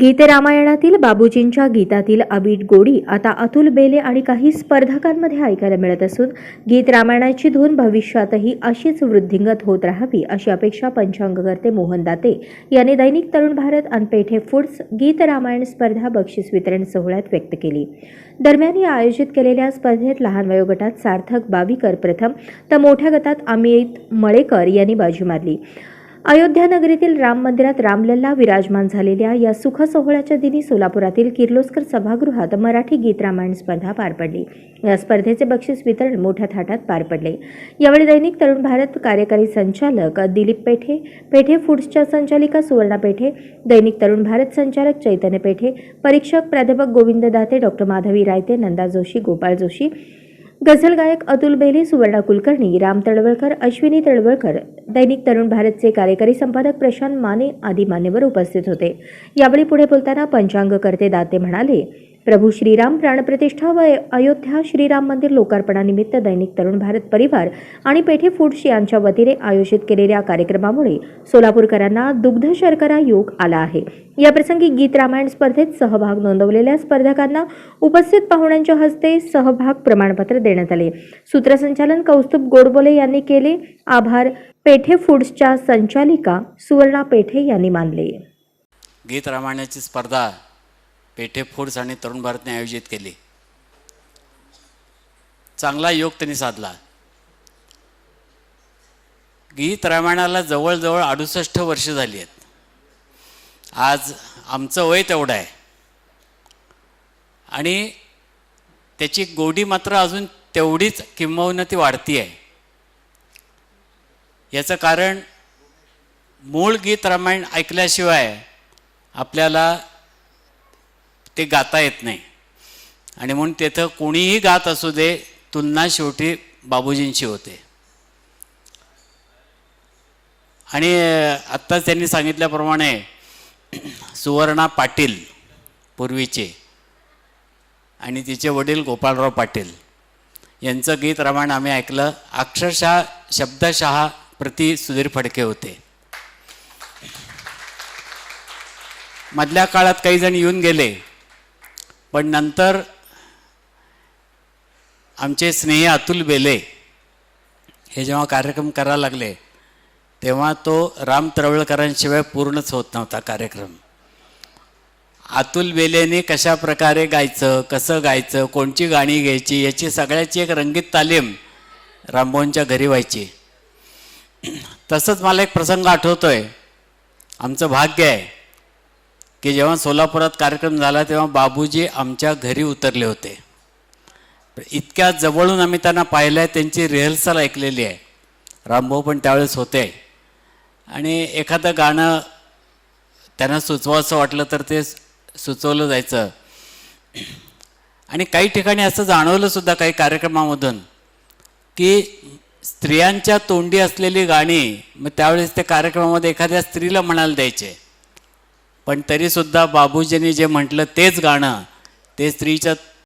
गीतरामायणातील बाबूजींच्या गीतातील अबीट गोडी आता अतुल बेले आणि काही स्पर्धकांमध्ये ऐकायला मिळत असून गीत रामायणाची धून भविष्यातही अशीच वृद्धिंगत होत राहावी अशी अपेक्षा पंचांगकर्ते मोहन दाते यांनी दैनिक तरुण भारत अनपेठे फूड्स गीत रामायण स्पर्धा बक्षीस वितरण सोहळ्यात व्यक्त केली. दरम्यान या आयोजित केलेल्या स्पर्धेत लहान वयोगटात सार्थक बावीकर प्रथम तर मोठ्या गटात अमित मळेकर यांनी बाजी मारली. अयोध्या नगरीतील राम मंदिरात रामलल्ला विराजमान झालेल्या या सुख सोहळ्याच्या दिनी सोलापुरातील किर्लोस्कर सभागृहात मराठी गीत रामायण स्पर्धा पार पडली. या स्पर्धेचे बक्षीस वितरण मोठ्या थाटात पार पडले. यावेळी दैनिक तरुण भारत कार्यकारी संचालक दिलीप पेठे पेठे फूड्सच्या संचालिका सुवर्णा पेठे दैनिक तरुण भारत संचालक चैतन्य पेठे परीक्षक प्राध्यापक गोविंद दाते डॉक्टर माधवी रायते नंदा जोशी गोपाळ जोशी गझल गायक अतुल बेले सुवर्णा कुलकर्णी राम तळवळकर अश्विनी तळवळकर दैनिक तरुण भारतचे कार्यकारी संपादक प्रशांत माने आदी मान्यवर उपस्थित होते. यावेळी पुढे बोलताना पंचांगकर्ते दाते म्हणाले प्रभू श्रीराम प्राणप्रतिष्ठा व अयोध्या श्रीराम मंदिर लोकार्पणानिमित्त दैनिक तरुण भारत परिवार आणि पेठे फूड्स यांच्या वतीने आयोजित केलेल्या कार्यक्रमामुळे सोलापूरकरांना दुग्ध शर्करा योग आला आहे. याप्रसंगी गीत रामायण स्पर्धेत सहभाग नोंदवलेल्या स्पर्धकांना उपस्थित पाहुण्यांच्या हस्ते सहभाग प्रमाणपत्र देण्यात आले. सूत्रसंचालन कौस्तुभ गोडबोले यांनी केले. आभार. पेठे फूड्सच्या संचालिका सुवर्णा पेठे यांनी मानले. गीत रामायणाची स्पर्धा पेठे फूड्स आणि तरुण भारतने आयोजित केली. चांगला योग त्यांनी साधला. गीत रामायणाला जवळजवळ अडुसष्ट वर्ष झाली आहेत. आज आमचं वय तेवढं आहे. आणि त्याची गोडी मात्र अजून तेवढीच किंबहुना ती वाढती आहे याचं कारण मूळ गीत रामायण ऐकल्याशिवाय आपल्याला ते गाता येत नाही. आणि म्हणून तिथं कोणीही गात असू दे तुलना शेवटी बाबूजींची होते. आणि आत्ताच त्यांनी सांगितल्याप्रमाणे सुवर्णा पाटील पूर्वीचे आणि तिचे वडील गोपाळराव पाटील यांचं गीत रामायण आम्ही ऐकलं. अक्षरशः शब्दशः प्रति सुधीर फडके होते. मधल्या काळात काही जण येऊन गेले. पण नंतर आमचे स्नेही अतुल बेले हे जेव्हा कार्यक्रम करायला लागले तेव्हा तो राम त्रवळकरांशिवाय पूर्णच होत नव्हता कार्यक्रम. अतुल बेलेने कशा प्रकारे गायचं कसं गायचं कोणची गाणी घ्यायची याची सगळ्याची एक रंगीत तालीम रामभाऊंच्या घरी व्हायची. तसंच मला एक प्रसंग आठवतो आहे आमचं भाग्य आहे. की जेव्हा सोलापुरात कार्यक्रम झाला तेव्हा बाबूजी आमच्या घरी उतरले होते. इतक्या जवळून आम्ही त्यांना पाहिलं आहे त्यांची रिहर्सल ऐकलेली आहे. रामभाऊ पण त्यावेळेस होते. आणि एखादं गाणं त्यांना सुचवायचं वाटलं तर ते सुचवलं जायचं. आणि काही ठिकाणी असं जाणवलं सुद्धा काही कार्यक्रमामधून की स्त्रियांच्या तोंडी असलेली गाणी मग त्यावेळेस ते कार्यक्रमामध्ये एखाद्या स्त्रीला म्हणायला द्यायचे. पण तरीसुद्धा बाबूजींनी जे म्हटलं तेच गाणं ते स्त्रीच्या